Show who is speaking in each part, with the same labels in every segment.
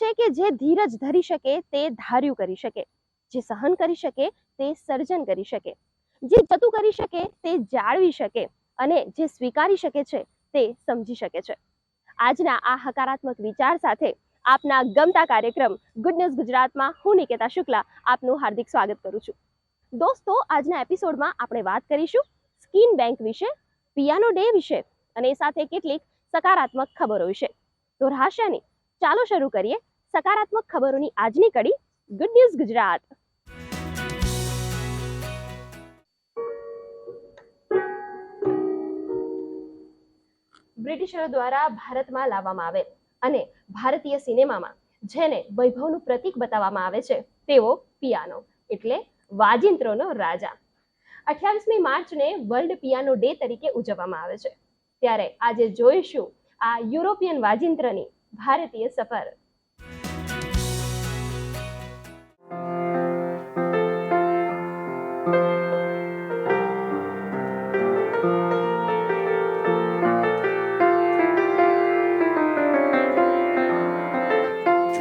Speaker 1: છે કે જે ધીરજ ધરી શકે તે ધાર્યું કરી શકે. જે સહન કરી શકે તે સર્જન કરી શકે. જે જતું કરી શકે તે જાળવી શકે અને જે સ્વીકારી શકે છે તે સમજી શકે છે. આજના આ હકારાત્મક વિચાર સાથે આપના ગમતા કાર્યક્રમ ગુડ ગુજરાતમાં હું નિકેતા શુક્લા આપનું હાર્દિક સ્વાગત કરું છું. દોસ્તો, આજના એપિસોડમાં આપણે વાત કરીશું સ્કીન બેંક વિશે, પિયાનો ડે વિશે અને સાથે કેટલીક સકારાત્મક ખબરો વિશે. તો રહસ્યની ચાલો શરૂ કરીએ સકારાત્મક ખબરોની આજની કડી ગુડ ન્યૂઝ ગુજરાત બ્રિટિશરો દ્વારા ભારતમાં લાવવામાં આવેલ અને ભારતીય સિનેમામાં જેને વૈભવનું પ્રતીક બતાવવામાં આવે છે તેવો પિયાનો, એટલે વાજિંત્રોનો રાજા. અઠ્યાવીસમી માર્ચને વર્લ્ડ પિયાનો ડે તરીકે ઉજવવામાં આવે છે. ત્યારે આજે જોઈશું આ યુરોપિયન વાજિંત્રની ભારતીય સફર.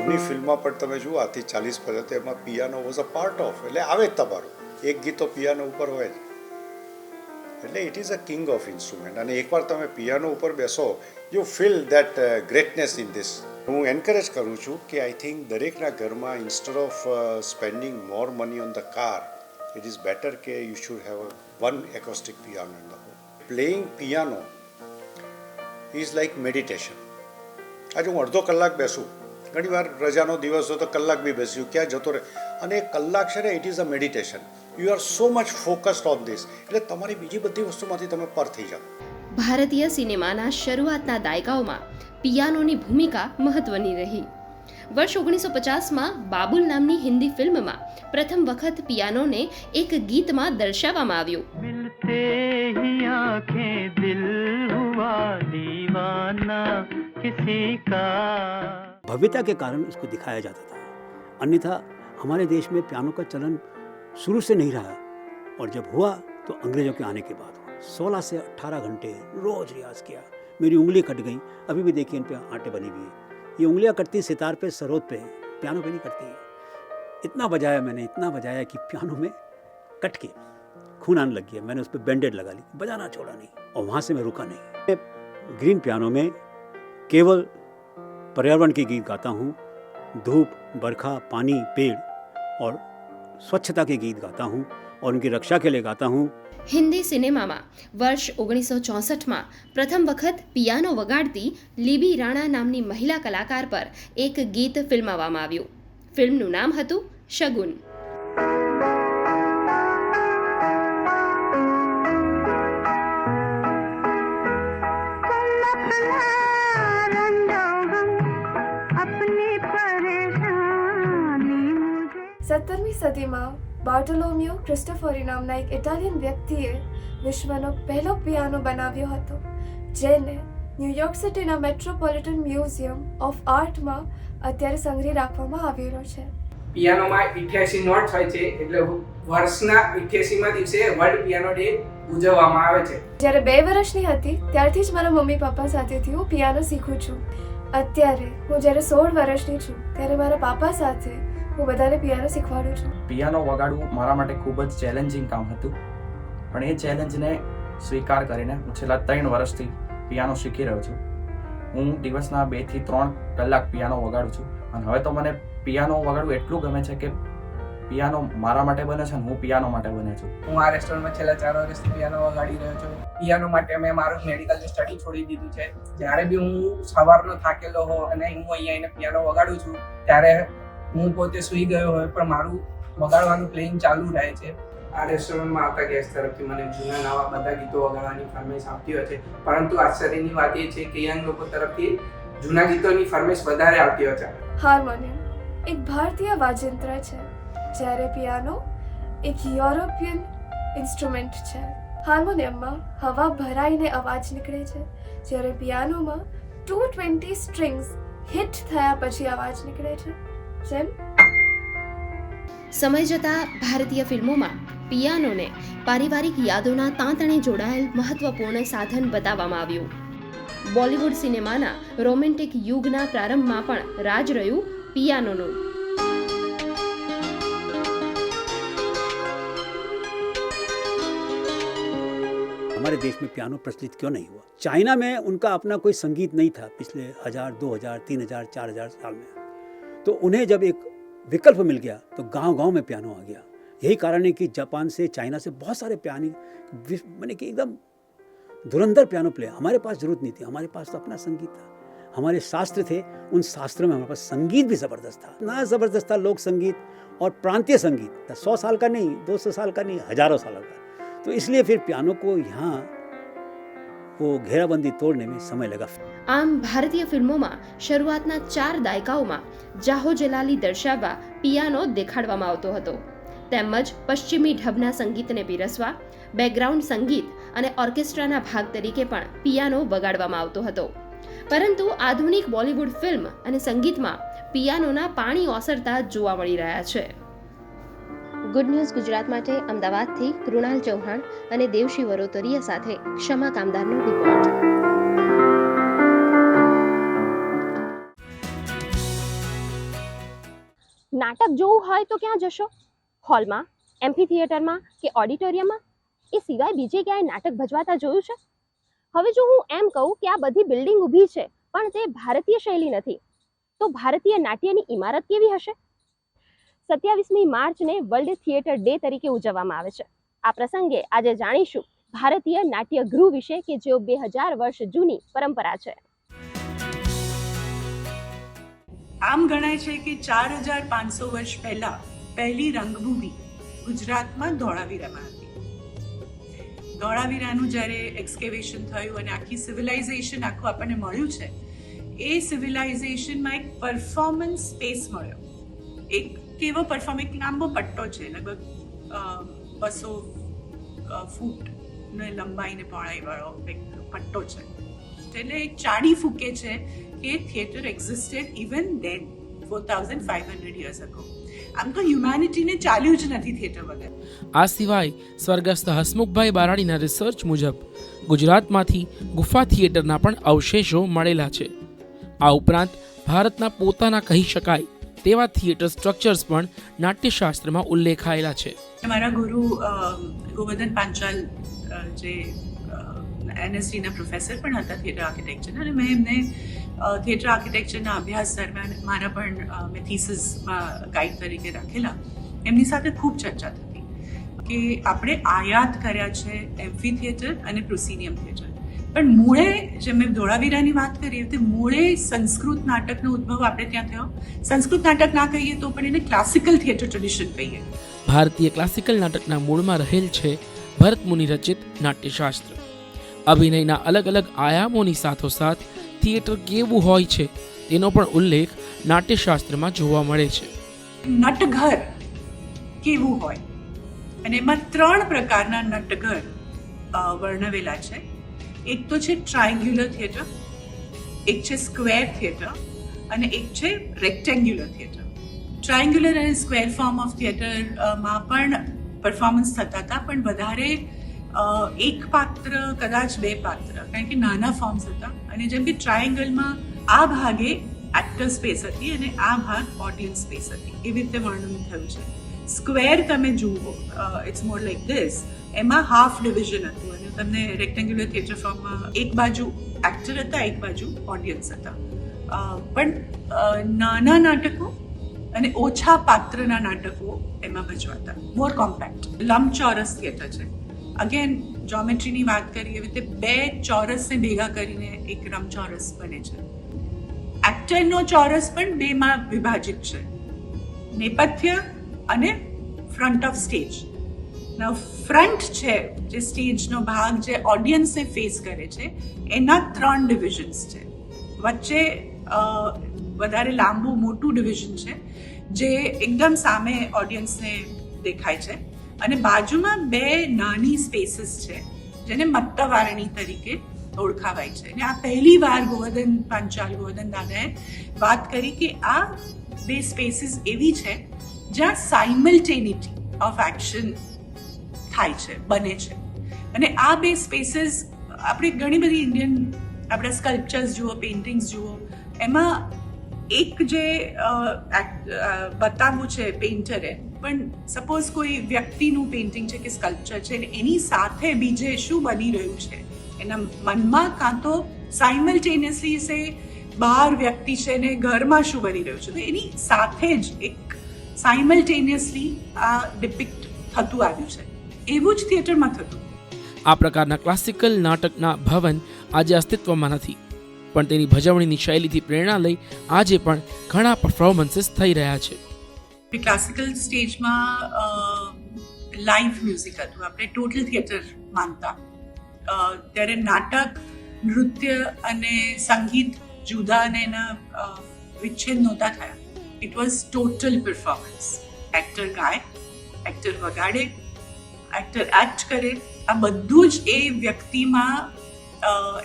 Speaker 2: જૂની ફિલ્મમાં પણ તમે જુઓ, આથી ચાલીસ વર્ષ તો એમાં piano was a part of એટલે આવે જ તમારું. એક ગીત તો પિયાનો ઉપર હોય જ. એટલે it is a king of instrument અને એકવાર તમે પિયાનો ઉપર બેસો you feel that greatness in this હું એન્કરેજ કરું છું કે આઈ થિંક દરેકના ઘરમાં instead of spending more money on the car it is better કે you should have one acoustic piano in the home playing piano is like meditation આજે હું અડધો કલાક બેસું. ઘણીવાર રજાનો દિવસ હોય તો કલાક બી બેસ્યું ક્યાં જતો રહે. અને એ કલાક છે ને it is a meditation you are so much focused on this એટલે તમારી બીજી બધી વસ્તુમાંથી તમે પર થઈ જાઓ.
Speaker 3: ભારતીય સિનેમાના શરૂઆતના દાયકાઓમાં પિયાનોની ભૂમિકા મહત્વની રહી. વર્ષ ઓગણીસો પચાસમાં બાબુલ નામની હિન્દી ફિલ્મમાં પ્રથમ વખત પિયાનોને એક ગીતમાં દર્શાવવામાં આવ્યું.
Speaker 4: કિસી કા
Speaker 5: भव्यता के कारण उसको दिखाया जाता था। अन्यथा, हमारे देश में पियानो का चलन शुरू से नहीं रहा और जब हुआ तो अंग्रेज़ों के आने के बाद सोलह से अट्ठारह घंटे रोज रियाज किया। मेरी उंगली कट गई। अभी भी देखिए, इन पे आटे बनी हुई है। ये उंगलियाँ कटती सितार पे, सरोद पे, पियानो पे नहीं कटती इतना बजाया मैंने, इतना बजाया कि पियानो में कट के खून आने लग गया। मैंने उस पर बैंडेड लगा ली। बजाना छोड़ा नहीं और वहाँ से मैं रुका नहीं। ग्रीन पियानो में केवल पर्यावरण के गीत गाता हूँ धूप बरखा पानी पेड़ और स्वच्छता के गीत गाता हूँ और उनकी रक्षा के लिए गाता हूँ
Speaker 3: હિન્દી સિનેમામાં વર્ષ ઓગણીસો ચોસઠમાં પ્રથમ વખત પિયાનો વગાડતી લીબી રાણા નામની મહિલા કલાકાર પર એક ગીત ફિલ્માવવામાં આવ્યું ફિલ્મનું નામ હતું શગુન
Speaker 6: સત્તરમી સદીમાં બાર્ટોલોમિયો ક્રિસ્ટોફરી નામના એક ઇટાલિયન વ્યક્તિએ વિશ્વનો પહેલો પિયાનો બનાવ્યો હતો જેને ન્યૂયોર્ક સિટીના મેટ્રોપોલિટન મ્યુઝિયમ ઓફ આર્ટમાં અત્યારે સંગ્રહી રાખવામાં આવેલો છે.
Speaker 7: પિયાનોમાં ઇઠ્યાસી નોટ્સ હોય છે એટલે વર્ષના ઇઠ્યાસીમાં દિવસે વર્લ્ડ પિયાનો ડે ઉજવવામાં આવે છે.
Speaker 6: જ્યારે બે વર્ષની હતી ત્યારથી જ મારા મમ્મી પપ્પા સાથેથી હું પિયાનો શીખું છું. અત્યારે હું જ્યારે સોળ વર્ષની છું ત્યારે મારા પાપા સાથે હું બધાને પિયાનો શીખવાડું છું.
Speaker 8: પિયાનો વગાડવું મારા માટે ખૂબ જ ચેલેન્જિંગ કામ હતું. પણ એ ચેલેન્જને સ્વીકાર કરીને હું છેલ્લા ત્રણ વર્ષથી પિયાનો શીખી રહ્યો છું. હું દિવસના બેથી ત્રણ કલાક પિયાનો વગાડું છું. અને હવે તો મને પિયાનો વગાડવું એટલું ગમે છે કે પિયાનો મારા માટે બને છે અને હું પિયાનો માટે બને છું.
Speaker 7: હું આ રેસ્ટોરન્ટમાં છેલ્લા ચાર વર્ષથી પિયાનો વગાડી રહ્યો છું. પિયાનો માટે મેં મારું મેડિકલ સ્ટડી છોડી દીધું છે. જ્યારે બી હું સવારનો થાકેલો હો અને હું અહીંયા આવીને પિયાનો વગાડું છું ત્યારે હું પોતે સૂઈ ગયો હોય પણ મારું વગાડવાનું પ્લેઇંગ ચાલુ રહે છે. આ રેસ્ટોરન્ટમાં આવતા ગેસ્ટ તરફથી મને જૂના નવા બધા ગીતો વગાડવાની ફરમાઈશ આવતી હોય છે. પરંતુ આશ્ચર્યની વાત એ છે કે યંગ લોકો તરફથી જૂના ગીતોની ફરમાઈશ વધારે આવતી હોય છે.
Speaker 6: હાર્મોનિયમ એક ભારતીય વાજિંત્ર છે જ્યારે પિયાનો એક યુરોપિયન ઇન્સ્ટ્રુમેન્ટ છે. હાર્મોનિયમમાં હવા ભરાઈને અવાજ નીકળે છે જ્યારે પિયાનોમાં ટુ ટ્વેન્ટી સ્ટ્રિંગ્સ હિટ થયા પછી અવાજ નીકળે છે. જેમ
Speaker 3: સમય જતાં ભારતીય ફિલ્મોમાં પિયાનોને પારિવારિક યાદોના તાંતણે જોડાયેલ મહત્વપૂર્ણ સાધન બતાવવામાં આવ્યું બોલિવૂડ સિનેમાના રોમેન્ટિક યુગના પ્રારંભમાં પણ રાજ રહ્યું પિયાનોનું
Speaker 5: हमारे देश में पियानो प्रचलित क्यों नहीं हुआ चाइना में उनका अपना कोई संगीत नहीं था पिछले हजार दो हजार तीन हजार चार हजार साल में तो उन्हें जब एक विकल्प मिल गया तो गाँव गाँव में पियानो आ गया। यही कारण है कि जापान से, चाइना से बहुत सारे पियानी मैंने कि एकदम धुरंधर पियानो प्लेयर। हमारे पास ज़रूरत नहीं थी, हमारे पास तो अपना संगीत था। हमारे शास्त्र थे, उन शास्त्रों में हमारे पास संगीत भी ज़बरदस्त था। ना ज़बरदस्त था लोक संगीत और प्रांतीय संगीत सौ साल का नहीं, दो सौ साल का नहीं, हज़ारों सालों का। तो इसलिए फिर पियानो को यहाँ वो घेराबंदी तोड़ने में समय लगा
Speaker 3: આમ ભારતીય ફિલ્મોમાં શરૂઆતના ચાર દાયકાઓમાં જાહો જલાલી દર્શાવવા પિયાનો દેખાડવામાં આવતો હતો તેમજ પશ્ચિમી ઢબના સંગીતને પીરસવા બેકગ્રાઉન્ડ સંગીત અને ઓર્કેસ્ટ્રાના ભાગ તરીકે પણ પિયાનો વગાડવામાં આવતો હતો પરંતુ આધુનિક બોલિવૂડ ફિલ્મ અને સંગીતમાં પિયાનોના પાણી ઓસરતા જોવા મળી રહ્યા છે ગુડ ન્યૂઝ ગુજરાત માટે અમદાવાદથી કૃણાલ ચૌહાણ અને દેવશી વરોતરિયા સાથે ક્ષમા કામદારનો રિપોર્ટ
Speaker 1: નાટક જોવું હોય તો ક્યાં જશો? હોલમાં એમ્ફી થિયેટરમાં કે ઓડિટોરિયમમાં એ સિવાય બીજે ક્યાંય નાટક ભજવાતા જોયું છે? હવે જો હું એમ કહું કે આ બધી બિલ્ડિંગ ઊભી છે, પણ તે ભારતીય શૈલી નથી, તો ભારતીય નાટ્યની ઇમારત કેવી હશે? સત્યાવીસમી માર્ચને વર્લ્ડ થિયેટર ડે તરીકે ઉજવવામાં આવે છે. આ પ્રસંગે આજે જાણીશું ભારતીય નાટ્ય ગૃહ વિશે કે જેઓ બે હજાર વર્ષ જૂની પરંપરા છે.
Speaker 9: આમ ગણાય છે કે ચાર હજાર પાંચસો વર્ષ પહેલા પહેલી રંગભૂમિ ગુજરાતમાં ધોળાવીરામાં હતી. ધોળાવીરાનું જ્યારે એક્સકેવેશન થયું અને આખી સિવિલાઇઝેશન આખું આપણને મળ્યું છે, એ સિવિલાઇઝેશનમાં એક પરફોર્મન્સ સ્પેસ મળ્યો. એક કેવો પરફોર્મ એક લાંબો પટ્ટો છે, લગભગ બસો ફૂટ ને લંબાઈને પહોળાઈ વાળો એક પટ્ટો છે. એટલે એક ચાડી ફૂકે છે કે theatre existed even then four thousand five hundred years ago આમ તો હ્યુમેનિટીને ચાલ્યું જ નથી થિયેટર વગર.
Speaker 10: આ સિવાય સ્વર્ગસ્થ હસમુખભાઈ બારાણીના રિસર્ચ મુજબ, ગુજરાતમાંથી ગુફા થિયેટરના પણ અવશેષો મળેલા છે. આ ઉપરાંત ભારતના પોતાના કહી શકાય તેવા થિયેટર સ્ટ્રક્ચર્સ પણ નાટ્યશાસ્ત્રમાં ઉલ્લેખાયેલા છે.
Speaker 9: મારા ગુરુ ગોવર્ધન પાંચાલ જે એનએસડીના પ્રોફેસર પણ હતા થિયેટર આર્કિટેક્ચરના, અને મેં એમને થિયેટર આર્કિટેક્ચરના અભ્યાસ દરમિયાન મારા પણ મેં થીસીસમાં ગાઈડ તરીકે રાખેલા. એમની સાથે ખૂબ ચર્ચા થતી કે આપણે આયાત કર્યા છે એમ્ફી થિયેટર અને પ્રોસિનિયમ થિયેટર. પણ મૂળે જેમ મેં ધોળાવીરાની વાત કરી તે મૂળે સંસ્કૃત નાટકનો ઉદ્ભવ આપણે ત્યાં થયો. સંસ્કૃત નાટક ના કહીએ તો પણ એને ક્લાસિકલ થિયેટર ટ્રેડિશન કહીએ.
Speaker 10: ભારતીય ક્લાસિકલ નાટકના મૂળમાં રહેલ છે ભરત મુનિ રચિત નાટ્યશાસ્ત્ર. અભિનયના અલગ અલગ આયામોની સાથોસાથ થિયેટર કેવું હોય છે તેનો પણ ઉલ્લેખ નાટ્યશાસ્ત્રમાં જોવા મળે છે.
Speaker 9: નટઘર કેવું હોય? અને એમાં ત્રણ પ્રકારના નટઘર વર્ણવેલા છે. એક તો છે ટ્રાયંગ્યુલર થિયેટર એક છે સ્ક્વેર થિયેટર અને એક છે રેક્ટેન્ગ્યુલર થિયેટર ટ્રાયંગ્યુલર અને સ્ક્વેર ફોર્મ ઓફ થિયેટરમાં પણ પરફોર્મન્સ થતા હતા, પણ વધારે એક પાત્ર, કદાચ બે પાત્ર, કારણ કે નાના ફોર્મ્સ હતા. અને જેમ કે ટ્રાયંગલમાં આ ભાગે એક્ટર સ્પેસ હતી અને આ ભાગ ઓડિયન્સ સ્પેસ હતી. એવી રીતે વર્ણન થયું છે. સ્ક્વેર તમે જુઓ ઇટ્સ મોર લાઈક ધીસ એમાં હાફ ડિવિઝન હતું અને તમને રેક્ટેન્ગ્યુલર થિયેટર ફોર્મમાં એક બાજુ એક્ટર હતા, એક બાજુ ઓડિયન્સ હતા. પણ નાના નાટકો અને ઓછા પાત્રના નાટકો એમાં ભજવાતા. મોર કોમ્પેક્ટ લંબચોરસ થિયેટર છે. અગેન જોમેટ્રીની વાત કરીએ, એવી રીતે બે ચોરસને ભેગા કરીને એક લંબચોરસ બને છે. એક્ટરનો ચોરસ પણ બેમાં વિભાજિત છે. નેપથ્ય અને front of stage now front છે, જે સ્ટેજનો ભાગ જે ઓડિયન્સને ફેસ કરે છે, એના ત્રણ ડિવિઝન્સ છે. વચ્ચે વધારે લાંબુ, મોટું ડિવિઝન છે, જે એકદમ સામે ઓડિયન્સને દેખાય છે. અને બાજુમાં બે નાની સ્પેસીસ છે, જેને મત્તવારણી તરીકે ઓળખાવાય છે. અને આ પહેલી વાર ગોવર્ધન પાંચાલ, ગોવર્ધન દાદાએ વાત કરી કે આ બે સ્પેસીસ એવી છે, જ્યાં સાયમલ્ટેનિટી ઓફ એક્શન થાય છે, બને છે. અને આ બે સ્પેસીસ આપણે ઘણી બધી ઇન્ડિયન આપણા સ્કલ્પચર્સ જુઓ પેઇન્ટિંગ્સ જુઓ, એમાં એક જે બતાવવું છે પેઇન્ટરે પણ સપોઝ કોઈ વ્યક્તિનું પેઇન્ટિંગ છે કે સ્કલ્પચર છે એની સાથે બીજે શું બની રહ્યું છે? એના મનમાં કાં તો સાયમલ્ટેનિયસલી સે બહાર વ્યક્તિ છે ને ઘરમાં શું બની રહ્યું છે? તો એની સાથે જ એક સાયમલ્ટેનિયસલી આ ડિપિક્ટ થતું આવ્યું છે. એવું જ થિયેટરમાં થતું.
Speaker 10: આ પ્રકારના ક્લાસિકલ નાટકના ભવન આજે અસ્તિત્વમાં નથી. પણ તેની ભજવણીની શૈલીથી પ્રેરણા લઈ આજે પણ ઘણા પરફોર્મન્સીસ થઈ રહ્યા છે.
Speaker 9: ક્લાસિકલ સ્ટેજમાં લાઈવ મ્યુઝિક હતું. આપણે ટોટલ થિયેટર માનતા. ત્યારે નાટક નૃત્ય અને સંગીત જુદા અને એના વિચ્છેદ નહોતા થયા. It was total performance actor guys actor વગાડે એક્ટર એક્ટ કરે. આ બધું જ એ વ્યક્તિમાં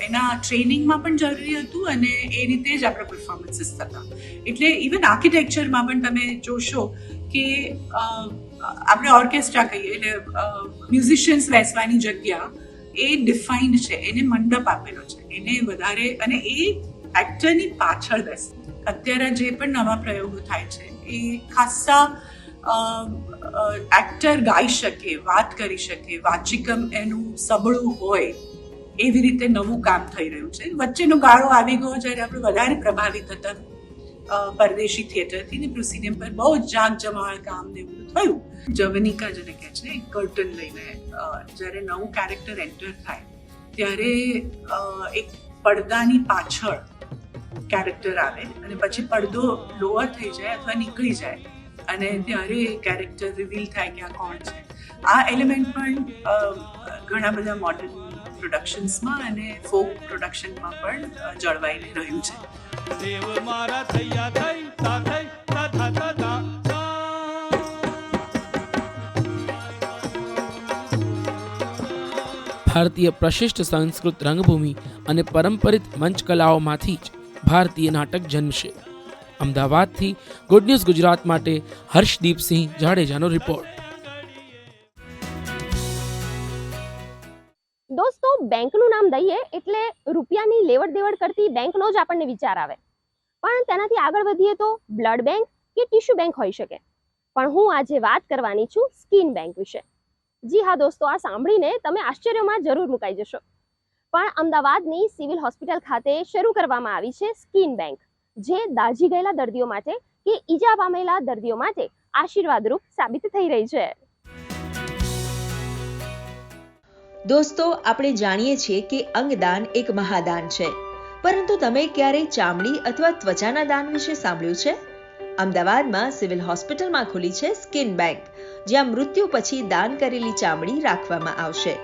Speaker 9: એના ટ્રેનિંગમાં પણ જરૂરી હતું અને એ રીતે જ આપણા પરફોર્મન્સીસ થતા. એટલે ઇવન આર્કિટેક્ચરમાં પણ તમે જોશો કે આપણે ઓર્કેસ્ટ્રા કહીએ, એટલે મ્યુઝિશિયન્સ બેસવાની જગ્યા એ ડિફાઇન્ડ છે, એને મંડપ આપેલો છે, એને વધારે, અને એ એક્ટરની પાછળ બેસે અત્યારે જે પણ નવા પ્રયોગો થાય છે, એ ખાસ્સા એક્ટર ગાઈ શકે, વાત કરી શકે, વાચિકમ એનું સબળું હોય, એવી રીતે નવું કામ થઈ રહ્યું છે. વચ્ચેનો ગાળો આવી ગયો જ્યારે આપણે વધારે પ્રભાવિત હતા પરદેશી થિયેટરથી ને પ્રોસિડિયમ પર બહુ જ જાગ જમાળ કામ ને બધું થયું. જવનિકા જેને કહે છે કર્ટન લઈને જ્યારે નવું કેરેક્ટર એન્ટર થાય, ત્યારે એક પડદાની પાછળ કેરેક્ટર આવે અને પછી પડદો લોઅર થઈ જાય અથવા નીકળી જાય. અને ત્યારે કેરેક્ટર રિવીલ થાય કે આ કોણ છે. આ એલિમેન્ટ પણ ઘણા બધા મોડર્ન પ્રોડક્શન્સમાં અને ફોક પ્રોડક્શનમાં પણ જળવાઈને જળવાઈ રહ્યું છે.
Speaker 4: દેવ મારા થૈયા થઈ તા થઈ તા થા તા તા તા.
Speaker 10: ભારતીય પ્રશિષ્ટ સંસ્કૃત રંગભૂમિ અને પરંપરિત મંચ કલાઓમાંથી જ ભારતીય નાટક જન્મશે. અમદાવાદથી ગુડ ન્યૂઝ ગુજરાત માટે હર્ષદીપસિંહ જાડેજાનો રિપોર્ટ
Speaker 1: દોસ્તો, બેંકનું નામ દઈએ એટલે રૂપિયાની લેવડ દેવડ કરતી બેંકનો જ આપણને વિચાર આવે. પણ તેનાથી આગળ વધીએ તો બ્લડ બેંક કે ટિશ્યુ બેંક હોઈ શકે. પણ હું આજે વાત કરવાની છું સ્કિન બેંક વિશે. જી હા દોસ્તો, આ સાંભળીને તમે આશ્ચર્યમાં જરૂર મુકાઈ જશો. પણ અમદાવાદની સિવિલ હોસ્પિટલ ખાતે શરૂ કરવામાં આવી છે સ્કિન બેંક. જે દાઝી ગયેલા દર્દીઓ માટે કે ઈજા પામેલા દર્દીઓ માટે આશીર્વાદરૂપ સાબિત થઈ રહી છે.
Speaker 11: દોસ્તો આપણે જાણીએ છીએ કે અંગદાન એક મહાદાન છે. પરંતુ તમે ક્યારેય ચામડી અથવા ત્વચાના દાન વિશે સાંભળ્યું છે? અમદાવાદમાં સિવિલ હોસ્પિટલમાં ખુલી છે સ્કિન બેંક જ્યાં મૃત્યુ પછી દાન કરેલી ચામડી રાખવામાં આવશે.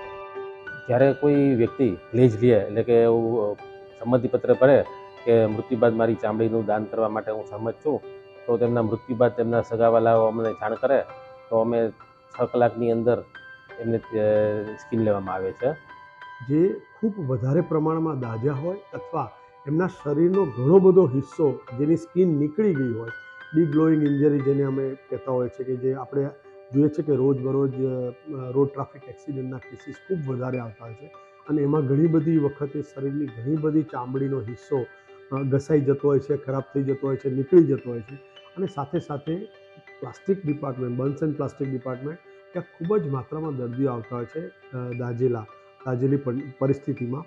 Speaker 12: જ્યારે કોઈ વ્યક્તિ લેજ લે એટલે કે એવું સંમતિપત્ર ભરે કે મૃત્યુ બાદ મારી ચામડીનું દાન કરવા માટે હું સહમત છું, તો તેમના મૃત્યુ બાદ તેમના સગાવાલાઓ અમને જાણ કરે, તો અમે છ કલાકની અંદર એમને સ્કીમ લેવામાં આવે છે.
Speaker 13: જે ખૂબ વધારે પ્રમાણમાં દાજા હોય અથવા એમના શરીરનો ઘણો બધો હિસ્સો જેની સ્કીન નીકળી ગઈ હોય, ડી ગ્લોઈંગ ઇન્જરી જેને અમે કહેતા હોય છે કે જે આપણે જોઈએ છે કે રોજબરોજ રોડ ટ્રાફિક એક્સિડન્ટના કેસીસ ખૂબ વધારે આવતા હોય છે. અને એમાં ઘણી બધી વખતે શરીરની ઘણી બધી ચામડીનો હિસ્સો ઘસાઈ જતો હોય છે, ખરાબ થઈ જતો હોય છે, નીકળી જતો હોય છે. અને સાથે સાથે plastic department, burns and plastic department, ત્યાં ખૂબ જ માત્રામાં દર્દીઓ આવતા હોય છે દાજેલા, દાજેલી પરિસ્થિતિમાં.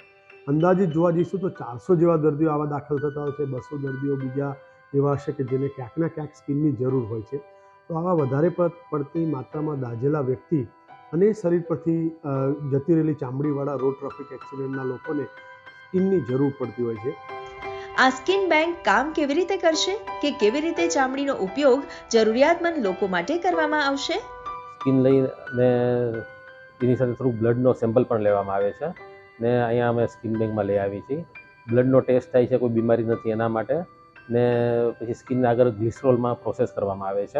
Speaker 13: અંદાજિત જોવા જઈશું તો ચારસો જેવા દર્દીઓ આવા દાખલ થતા હોય છે, બસો દર્દીઓ બીજા એવા હશે કે જેને ક્યાંક ને ક્યાંક સ્કીનની જરૂર હોય છે. તો આવા વધારે પડ- પડતી માત્રામાં દાઝેલા વ્યક્તિ અને શરીર પરથી જતી રહેલી ચામડીવાળા રોડ ટ્રાફિક એક્સિડન્ટના લોકોને સ્કિનની જરૂર પડતી હોય છે.
Speaker 11: આ સ્કિન બેંક કામ કેવી રીતે કરશે કે કેવી રીતે ચામડીનો ઉપયોગ જરૂરિયાતમંદ લોકો માટે કરવામાં આવશે?
Speaker 12: સ્કિન લઈને એની સાથે થોડું બ્લડનો સેમ્પલ પણ લેવામાં આવે છે. ને અહીંયા અમે સ્કિન બેંકમાં લઈ આવી છીએ. બ્લડનો ટેસ્ટ થાય છે, કોઈ બીમારી નથી એના માટે. ને પછી સ્કિન આગળ ગ્લિસરોલમાં પ્રોસેસ કરવામાં આવે છે.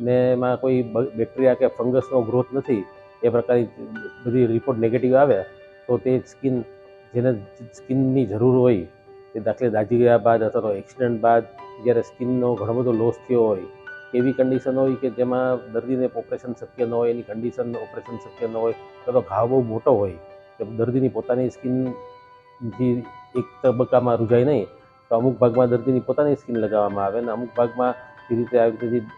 Speaker 12: ને એમાં કોઈ બેક્ટેરિયા કે ફંગસનો ગ્રોથ નથી, એ પ્રકારની બધી રિપોર્ટ નેગેટિવ આવે, તો તે સ્કિન, જેને સ્કિનની જરૂર હોય તે દાખલે દાઝી ગયા બાદ અથવા તો એક્સિડન્ટ બાદ જ્યારે સ્કિનનો ઘણો બધો લોસ થયો હોય, એવી કન્ડિશન હોય કે જેમાં દર્દીને ઓપરેશન શક્ય ન હોય, એની કન્ડિશન ઓપરેશન શક્ય ન હોય, અથવા તો ઘાવ બહુ મોટો હોય, કે દર્દીની પોતાની સ્કિનથી એક તબક્કામાં રૂજાય નહીં, તો અમુક ભાગમાં દર્દીની પોતાની સ્કિન લગાવવામાં આવે અને અમુક ભાગમાં એ રીતે આવી રીતે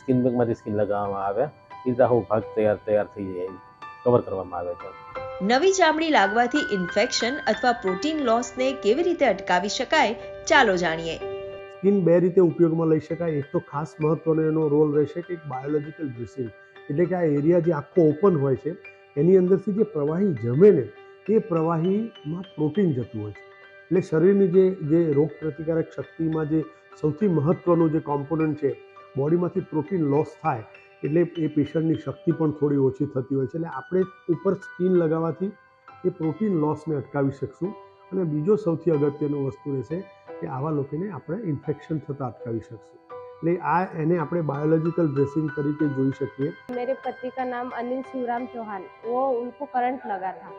Speaker 12: સ્કિન બેગમાંથી સ્કિન લગાવવામાં આવે, એ રીતે આખો ભાગ તૈયાર તૈયાર થઈ જાય, કવર કરવામાં આવે છે.
Speaker 11: નવી ચામડી લાગવાથી ઇન્ફેક્શન અથવા પ્રોટીન લોસને કેવી રીતે અટકાવી શકાય, ચાલો જાણીએ.
Speaker 13: સ્કિન બે રીતે ઉપયોગમાં લઈ શકાય. એક તો ખાસ મહત્વનો એનો રોલ રહેશે કે એક બાયોલોજિકલ ડ્રેસિંગ. એટલે કે આ એરિયા જે આખો ઓપન હોય છે, એની અંદરથી જે પ્રવાહી જમે ને, એ પ્રવાહીમાં પ્રોટીન જતું હોય છે. એટલે શરીરની જે જે રોગ પ્રતિકારક શક્તિમાં જે સૌથી મહત્વનું જે કોમ્પોનન્ટ છે, બોડીમાંથી પ્રોટીન લોસ થાય એટલે એ પેશન્ટની શક્તિ પણ થોડી ઓછી થતી હોય છે. એટલે આપણે ઉપર સ્કીન લગાવવાથી એ પ્રોટીન લોસને અટકાવી શકશું. અને બીજો સૌથી અગત્યનો વસ્તુ રહેશે કે આવા લોકોને આપણે ઇન્ફેક્શન થતાં અટકાવી શકશું. એટલે આ એને આપણે बायोलॉजिकल ड्रेसिंग તરીકે જોઈ શકીએ.
Speaker 1: मेरे पति का नाम अनिल शिवराम चौहान। वो उनको करंट लगा था।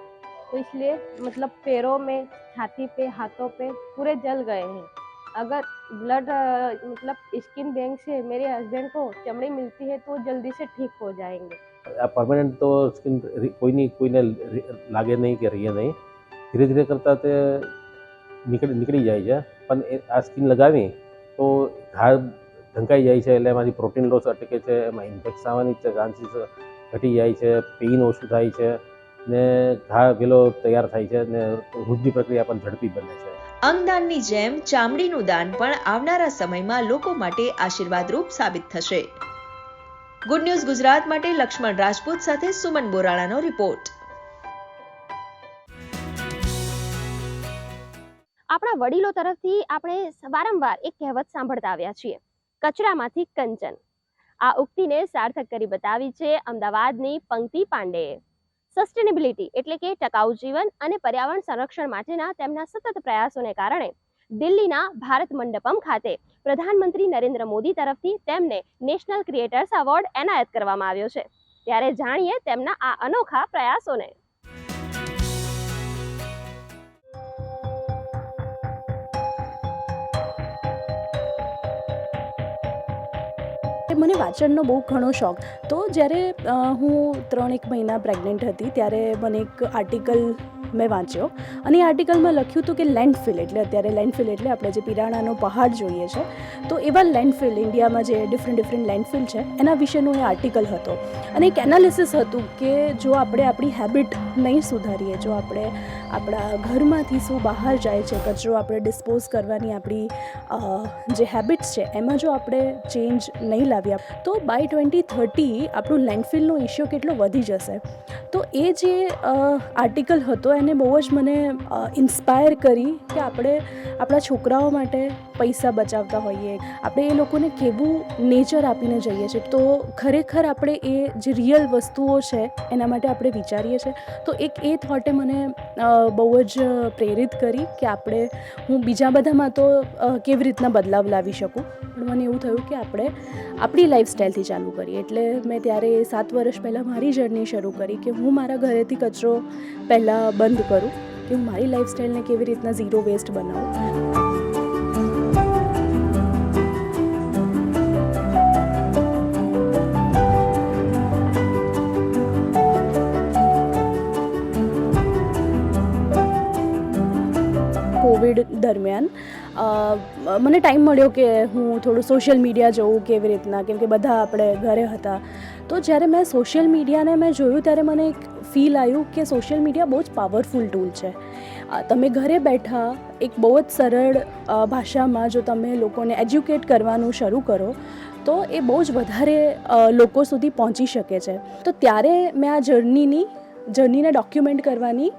Speaker 1: तो इसलिए मतलब पैरों में, छाती पे, हाथों पे पूरे जल गए हैं। अगर ब्लड मतलब स्किन बैंक से मेरे हस्बैंड को चमड़ी मिलती है तो जल्दी से ठीक हो जाएंगे
Speaker 12: આ પરમાનન્ટ તો સ્કિન કોઈની કોઈને લાગે નહીં કે રહીએ નહીં ધીરે ધીરે કરતાં તે નીકળી નીકળી જાય છે પણ એ આ સ્કિન લગાવી તો ઘા ઢંકાઈ જાય છે એટલે એમાંથી પ્રોટીન લોસ અટકે છે એમાં ઇન્ફેક્શન આવવાની ચાન્સીસ ઘટી જાય છે પેઇન ઓછું થાય છે ને ઘા પેલો તૈયાર થાય છે ને વૃદ્ધિ પ્રક્રિયા પણ ઝડપી બને છે
Speaker 11: અંગદાનની જેમ ચામડીનું દાન પણ આવનારા સમયમાં લોકો માટે આશીર્વાદરૂપ સાબિત થશે. ગુડ ન્યૂઝ ગુજરાત માટે લક્ષ્મણ રાજપૂત સાથે સુમન બોરાણાનો રિપોર્ટ
Speaker 1: આપણા વડીલો તરફથી આપણે વારંવાર એક કહેવત સાંભળતા આવ્યા છીએ. કચરામાંથી કંચન. આ ઉક્તિને સાર્થક કરી બતાવી છે અમદાવાદની પંક્તિ પાંડેએ. સસ્ટેનેબિલિટી એટલે કે ટકાઉ જીવન અને પર્યાવરણ સંરક્ષણ માટેના તેમના સતત પ્રયાસોને કારણે દિલ્હીના ભારત મંડપમ ખાતે પ્રધાનમંત્રી નરેન્દ્ર મોદી તરફથી તેમને નેશનલ ક્રિએટર્સ એવોર્ડ એનાયત કરવામાં આવ્યો છે. ત્યારે જાણીએ તેમના આ અનોખા પ્રયાસોને.
Speaker 14: મને વાંચનનો બહુ ઘણો શોખ. તો જ્યારે હું ત્રણ એક મહિના પ્રેગ્નન્ટ હતી, ત્યારે મને એક આર્ટિકલ મેં વાંચ્યો. અને એ આર્ટિકલમાં લખ્યું હતું કે લેન્ડફિલ એટલે અત્યારે લેન્ડફિલ એટલે આપણે જે પિરાણાનો પહાડ જોઈએ છે, તો એવા લેન્ડફિલ ઇન્ડિયામાં જે ડિફરન્ટ ડિફરન્ટ લેન્ડફિલ છે, એના વિશેનો એ આર્ટિકલ હતો. અને એક એનાલિસિસ હતું કે જો આપણે આપણી હેબિટ નહીં સુધારીએ, જો આપણે આપણા ઘરમાંથી શું બહાર જાય છે કચરો આપણે ડિસ્પોઝ કરવાની આપણી જે હેબિટ્સ છે, એમાં જો આપણે ચેન્જ નહીં લાવ્યા, તો બાય ટ્વેન્ટી થર્ટી આપણું લેન્ડફિલનો ઇશ્યુ કેટલો વધી જશે. તો એ જે આર્ટિકલ હતો એને બહુ જ મને ઇન્સ્પાયર કરી કે આપણે આપણા છોકરાઓ માટે પૈસા બચાવતા હોઈએ. આપણે એ લોકોને કેવું નેચર આપીને જઈએ છીએ. તો ખરેખર આપણે એ જે રિયલ વસ્તુઓ છે, એના માટે આપણે વિચારીએ છીએ. તો એક એ થોટે મને બહુ જ પ્રેરિત કરી કે આપણે, હું બીજા બધામાં તો કેવી રીતના બદલાવ લાવી શકું. પણ મને એવું થયું કે આપણે આપણી લાઈફસ્ટાઈલથી ચાલુ કરીએ. એટલે મેં ત્યારે સાત વર્ષ પહેલાં મારી જર્ની શરૂ કરી કે હું મારા ઘરેથી કચરો પહેલાં બંધ કરું, કે હું મારી લાઈફસ્ટાઈલને કેવી રીતના ઝીરો વેસ્ટ બનાવું. કોવિડ દરમિયાન મને ટાઈમ મળ્યો કે હું થોડું સોશિયલ મીડિયા જોઉં કેવી રીતના, કેમ કે બધા આપણે ઘરે હતા. તો જ્યારે મેં સોશિયલ મીડિયાને મેં જોયું ત્યારે મને એક ફીલ આવ્યું કે સોશિયલ મીડિયા બહુ જ પાવરફુલ ટૂલ છે. તમે ઘરે બેઠા એક બહુ જ સરળ ભાષામાં જો તમે લોકોને એજ્યુકેટ કરવાનું શરૂ કરો, તો એ બહુ જ વધારે લોકો સુધી પહોંચી શકે છે. તો ત્યારે મેં આ જર્નીની જર્નીને ડોક્યુમેન્ટ કરવાની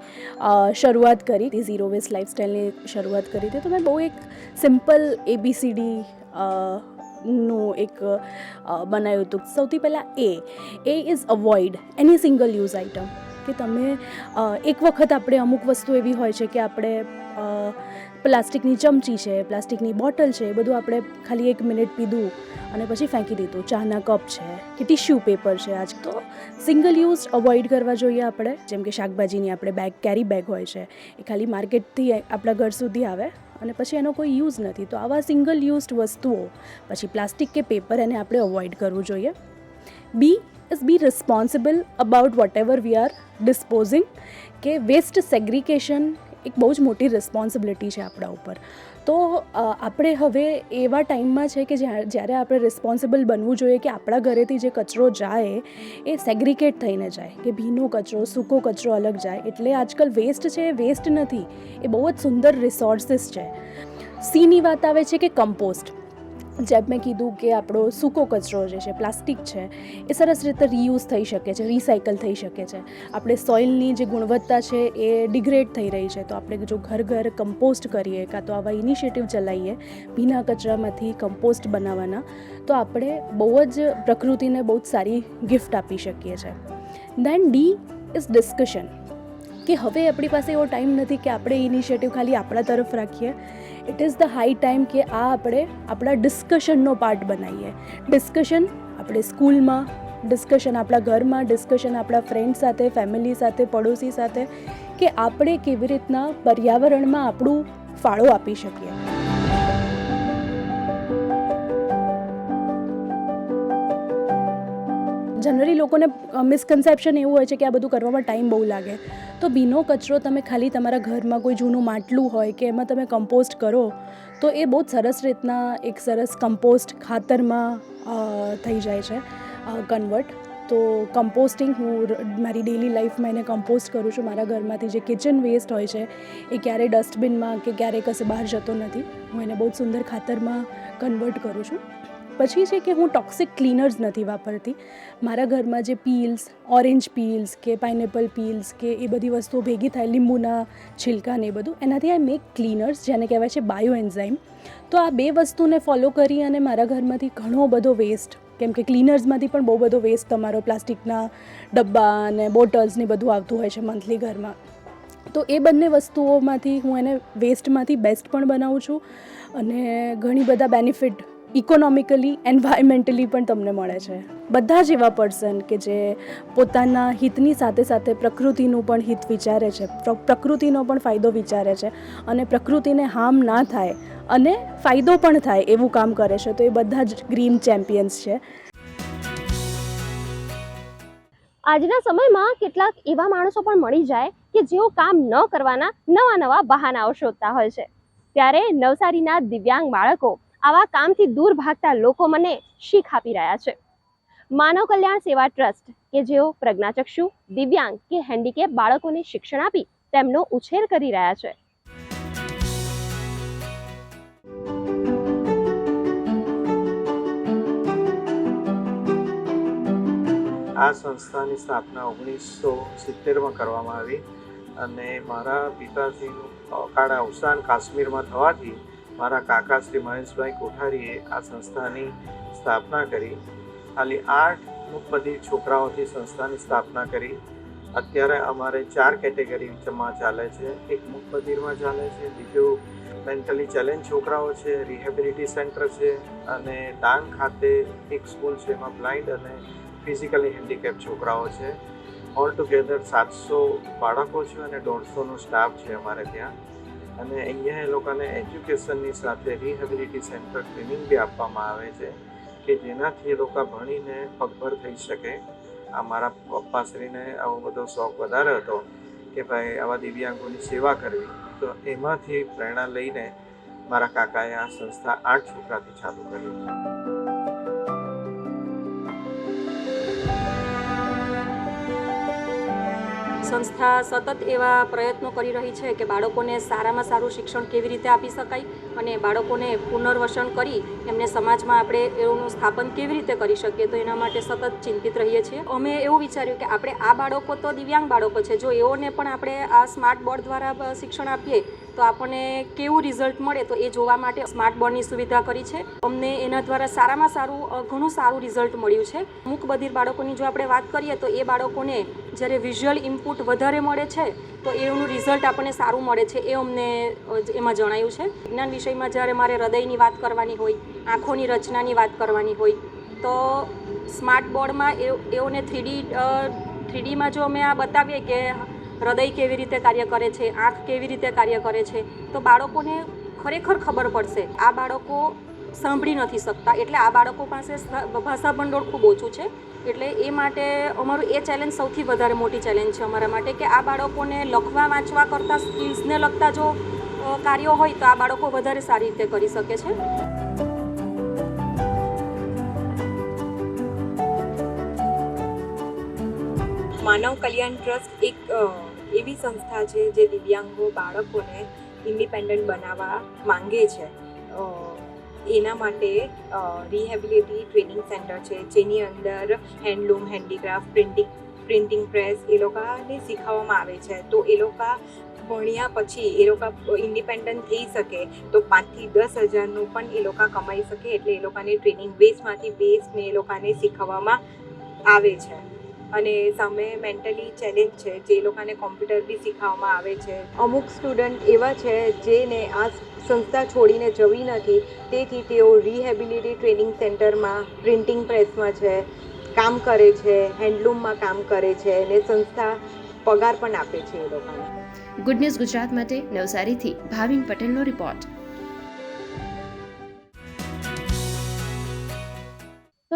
Speaker 14: શરૂઆત કરી. હતી ઝીરો વેસ્ટ લાઈફસ્ટાઈલની શરૂઆત કરી હતી. તો મેં બહુ એક સિમ્પલ એબીસીડી નું એક બનાવ્યું હતું. સૌથી પહેલાં એ A is avoid any single use item કે તમે એક વખત આપણે અમુક વસ્તુ એવી હોય છે કે આપણે પ્લાસ્ટિકની ચમચી છે, પ્લાસ્ટિકની બોટલ છે, એ બધું આપણે ખાલી એક મિનિટ પીધું અને પછી ફેંકી દીધું. ચાના કપ છે, કે ટિશ્યુ પેપર છે આજ. તો સિંગલ યુઝ અવોઇડ કરવા જોઈએ આપણે. જેમ કે શાકભાજીની આપણે બેગ કેરી બેગ હોય છે, એ ખાલી માર્કેટથી આપણા ઘર સુધી આવે અને પછી એનો કોઈ યુઝ નથી. તો આવા સિંગલ યુઝડ વસ્તુઓ, પછી પ્લાસ્ટિક કે પેપર, એને આપણે અવોઇડ કરવું જોઈએ. Be is be responsible about whatever we are disposing કે વેસ્ટ સેગ્રિકેશન એક બહુ જ મોટી રિસ્પોન્સિબિલિટી છે આપણા ઉપર. તો આપણે હવે એવા ટાઈમમાં છે કે જ્યાં, જ્યારે આપણે રિસ્પોન્સિબલ બનવું જોઈએ કે આપણા ઘરેથી જે કચરો જાય, એ સેગ્રિકેટ થઈને જાય, કે ભીનો કચરો, સૂકો કચરો અલગ જાય. એટલે આજકાલ વેસ્ટ છે એ વેસ્ટ નથી, એ બહુ જ સુંદર રિસોર્સિસ છે. સીની વાત આવે છે કે કમ્પોસ્ટ જેમ મેં કીધું કે આપણો સૂકો કચરો જે છે, પ્લાસ્ટિક છે, એ સરસ રીતે રીયુઝ થઈ શકે છે રિસાયકલ થઈ શકે છે. આપણે સોઇલની જે ગુણવત્તા છે, એ ડિગ્રેડ થઈ રહી છે. તો આપણે જો ઘર ઘર કમ્પોસ્ટ કરીએ, કાં તો આવા ઇનિશિયેટિવ ચલાવીએ, ભીના કચરામાંથી કમ્પોસ્ટ બનાવવાના, તો આપણે બહુ જ પ્રકૃતિને બહુ જ સારી ગિફ્ટ આપી શકીએ છીએ દેન ડી ઇઝ ડિસ્કશન કે હવે આપણી પાસે એવો ટાઈમ નથી કે આપણે ઇનિશિયેટિવ ખાલી આપણા તરફ રાખીએ. It is the high time કે આ આપણે આપણા ડિસ્કશનનો પાર્ટ બનાવીએ. ડિસ્કશન આપણે સ્કૂલમાં ડિસ્કશન આપણા ઘરમાં ડિસ્કશન આપણા ફ્રેન્ડ સાથે ફેમિલી સાથે, પડોશી સાથે કે આપણે કેવી રીતના પર્યાવરણમાં આપણું ફાળો આપી શકીએ. જનરલી લોકોને મિસકન્સેપ્શન એવું હોય છે કે આ બધું કરવામાં ટાઈમ બહુ લાગે. તો ભીનો કચરો તમે ખાલી તમારા ઘરમાં કોઈ જૂનું માટલું હોય કે એમાં તમે કમ્પોસ્ટ કરો, તો એ બહુ સરસ રીતના એક સરસ કમ્પોસ્ટ ખાતરમાં થઈ જાય છે કન્વર્ટ તો કમ્પોસ્ટિંગ હું મારી ડેલી લાઈફમાં એને કમ્પોસ્ટ કરું છું. મારા ઘરમાંથી જે કિચન વેસ્ટ હોય છે, એ ક્યારેય ડસ્ટબિનમાં કે ક્યારેય કશે બહાર જતો નથી. હું એને બહુ જ સુંદર ખાતરમાં કન્વર્ટ કરું છું. પછી છે કે હું ટોક્સિક ક્લીનર્સ નથી વાપરતી. મારા ઘરમાં જે પીલ્સ ઓરેન્જ પીલ્સ કે પાઇનેપલ પીલ્સ કે એ બધી વસ્તુઓ ભેગી થાય, લીંબુના છિલકા ને એ બધું, એનાથી આઈ મેક ક્લીનર્સ જેને કહેવાય છે બાયો એન્ઝાઇમ તો આ બે વસ્તુને ફોલો કરી અને મારા ઘરમાંથી ઘણો બધો વેસ્ટ કેમ કે ક્લીનર્સમાંથી પણ બહુ બધો વેસ્ટ તમારો પ્લાસ્ટિકના ડબ્બા અને બોટલ્સ ને બધું આવતું હોય છે મંથલી ઘરમાં. તો એ બંને વસ્તુઓમાંથી હું એને વેસ્ટમાંથી બેસ્ટ પણ બનાવું છું અને ઘણી બધા બેનિફિટ ઇકોનોમિકલી એન્વાયરમેન્ટલી પણ તમને મળે છે. બધા જ એવા પર્સન કે જે પોતાના હિતની સાથે સાથે પ્રકૃતિનું પણ હિત વિચારે છે. પ્રકૃતિનો પણ ફાયદો વિચારે છે અને પ્રકૃતિને હાર્મ ના થાય અને ફાયદો પણ થાય એવું કામ કરે છે, તો એ બધા જ ગ્રીન ચેમ્પિયન્સ છે.
Speaker 1: આજના સમયમાં કેટલાક એવા માણસો પણ મળી જાય કે જેઓ કામ ન કરવાના નવા નવા બહાનાઓ શોધતા હોય છે. ત્યારે નવસારીના દિવ્યાંગ બાળકો આવા કામથી દૂર ભાગતા લોકો મને શીખ આપી રહ્યા છે. માનવ કલ્યાણ સેવા ટ્રસ્ટ, કે જેઓ પ્રજ્ઞાચક્ષુ, દિવ્યાંગ કે હેન્ડીકેપ બાળકોને શિક્ષણ આપી તેમનો ઉછેર કરી રહ્યા છે.
Speaker 15: આ સંસ્થાની સ્થાપના ઓગણીસો સિત્તેરમાં કરવામાં આવી અને મારા પિતાજીનું અકાળા અવસાન કાશ્મીરમાં થવાથી મારા કાકા શ્રી મહેશભાઈ કોઠારીએ આ સંસ્થાની સ્થાપના કરી. ખાલી આઠ મુખબધિર છોકરાઓથી સંસ્થાની સ્થાપના કરી. અત્યારે અમારે ચાર કેટેગરીમાં ચાલે છે. એક મુખબધિરમાં ચાલે છે, બીજું મેન્ટલી ચેલેન્જ છોકરાઓ છે, રિહેબિલિટી સેન્ટર છે અને ડાંગ ખાતે એક સ્કૂલ છે એમાં બ્લાઇન્ડ અને ફિઝિકલી હેન્ડીકેપ છોકરાઓ છે. ઓલ ટુગેધર સાતસો બાળકો છે અને દોઢસોનો સ્ટાફ છે અમારે ત્યાં. અને અહીંયા એ લોકોને એજ્યુકેશનની સાથે રિહેબિલિટી સેન્ટર ટ્રેનિંગ બી આપવામાં આવે છે કે જેનાથી એ લોકો ભણીને પગભર થઈ શકે. આ મારા પપ્પાશ્રીને આવો બધો શોખ વધારે હતો કે ભાઈ આવા દિવ્યાંગોની સેવા કરવી. તો એમાંથી પ્રેરણા લઈને મારા કાકાએ આ સંસ્થા આઠ છોકરાથી ચાલુ કરી.
Speaker 16: સંસ્થા સતત એવા પ્રયત્નો કરી રહી છે કે બાળકોને સારામાં સારું શિક્ષણ કેવી રીતે આપી શકાય અને બાળકોને પુનર્વસન કરી એમને સમાજમાં આપણે એનું સ્થાપન કેવી રીતે કરી શકીએ, તો એના માટે સતત ચિંતિત રહીએ છીએ. અમે એવું વિચાર્યું કે આપણે આ બાળકો તો દિવ્યાંગ બાળકો છે, જો એઓને પણ આપણે આ સ્માર્ટ બોર્ડ દ્વારા શિક્ષણ આપીએ, તો આપણને કેવું રિઝલ્ટ મળે, તો એ જોવા માટે સ્માર્ટ બોર્ડની સુવિધા કરી છે. અમને એના દ્વારા સારામાં સારું ઘણું સારું રિઝલ્ટ મળ્યું છે. મૂક બધીર બાળકોની જો આપણે વાત કરીએ, તો એ બાળકોને જ્યારે વિઝ્યુઅલ ઇનપુટ વધારે મળે છે, તો એનું રિઝલ્ટ આપણને સારું મળે છે એ અમને એમાં જણાયું છે. વિજ્ઞાન વિષયમાં જ્યારે મારે હૃદયની વાત કરવાની હોય, આંખોની રચનાની વાત કરવાની હોય, તો સ્માર્ટ બોર્ડમાં એ, એઓને થ્રીડી થ્રીડીમાં જો અમે આ બતાવીએ કે હૃદય કેવી રીતે કાર્ય કરે છે, આંખ કેવી રીતે કાર્ય કરે છે, તો બાળકોને ખરેખર ખબર પડશે. આ બાળકો સાંભળી નથી શકતા, એટલે આ બાળકો પાસે ભાષા ભંડોળ ખૂબ ઓછું છે. એટલે એ માટે અમારું એ ચેલેન્જ સૌથી વધારે મોટી ચેલેન્જ છે અમારા માટે કે આ બાળકોને લખવા વાંચવા કરતાં સ્કિલ્સને લગતા જો કાર્યો હોય તો આ બાળકો વધારે સારી રીતે કરી શકે છે.
Speaker 17: માનવ કલ્યાણ ટ્રસ્ટ એક એવી સંસ્થા છે જે દિવ્યાંગો બાળકોને ઇન્ડિપેન્ડન્ટ બનાવવા માંગે છે. એના માટે રિહેબિલિટી ટ્રેનિંગ સેન્ટર છે, જેની અંદર handloom handicraft printing printing press એ લોકોને શીખવવામાં આવે છે. તો એ લોકો ભણ્યા પછી એ લોકો ઇન્ડિપેન્ડન્ટ થઈ શકે, તો પાંચથી દસ હજારનું પણ એ લોકો કમાઈ શકે, એટલે એ લોકોને ટ્રેનિંગ બેઝમાંથી બેઝને એ લોકોને શીખવવામાં આવે છે. અને સામે મેન્ટલી ચેલેન્જ છે, જે લોકોને કોમ્પ્યુટર બી શીખવવામાં આવે છે. અમુક સ્ટુડન્ટ એવા છે જેને આ સંસ્થા છોડીને જવી નથી, તેથી તેઓ રિહેબિલિટી ટ્રેનિંગ સેન્ટરમાં પ્રિન્ટિંગ પ્રેસમાં છે, કામ કરે છે હેન્ડલૂમમાં કામ કરે છે અને સંસ્થા પગાર પણ આપે છે એ લોકોને.
Speaker 3: ગુડ ન્યૂઝ ગુજરાત માટે નવસારીથી ભાવિન પટેલનો રિપોર્ટ